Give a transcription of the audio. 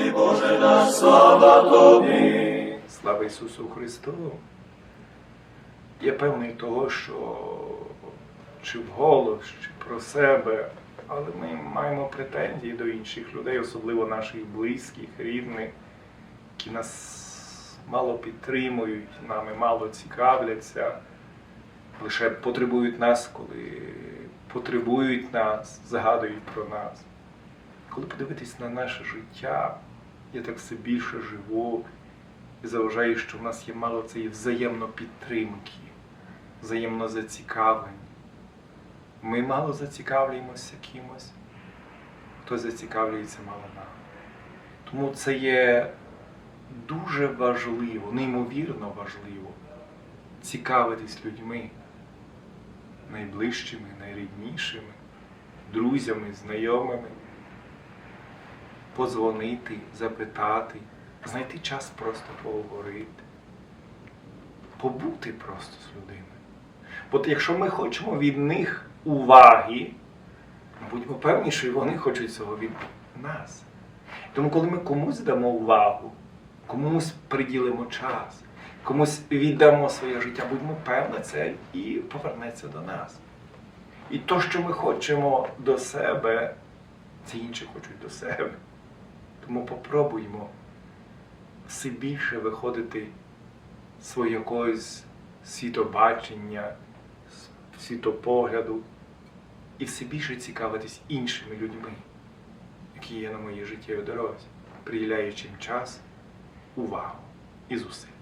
тобі, Боже наш, слава тобі. Слава Ісусу Христу! Я певний того, що чи вголос, чи про себе, але ми маємо претензії до інших людей, особливо наших близьких, рідних, які нас мало підтримують, нами мало цікавляться, лише потребують нас, коли потребують нас, згадують про нас. Коли подивитись на наше життя, я так все більше живу і заважаю, що в нас є мало цієї взаємно підтримки, взаємно зацікавлень. Ми мало зацікавлюємося кимось, хтось зацікавлюється мало нами. Тому це є дуже важливо, неймовірно важливо цікавитись людьми найближчими, найріднішими, друзями, знайомими, подзвонити, запитати, знайти час просто поговорити, побути просто з людиною. От якщо ми хочемо від них уваги, будьмо певні, що і вони хочуть цього від нас. Тому, коли ми комусь дамо увагу, комусь приділимо час, комусь віддамо своє життя, будьмо певні, це і повернеться до нас. І то, що ми хочемо до себе, це інші хочуть до себе. Тому попробуймо все більше виходити з своєї якогось світобачення, світопогляду і все більше цікавитись іншими людьми, які є на моїй життєвій дорозі, приділяючи їм час, увагу і зусиль.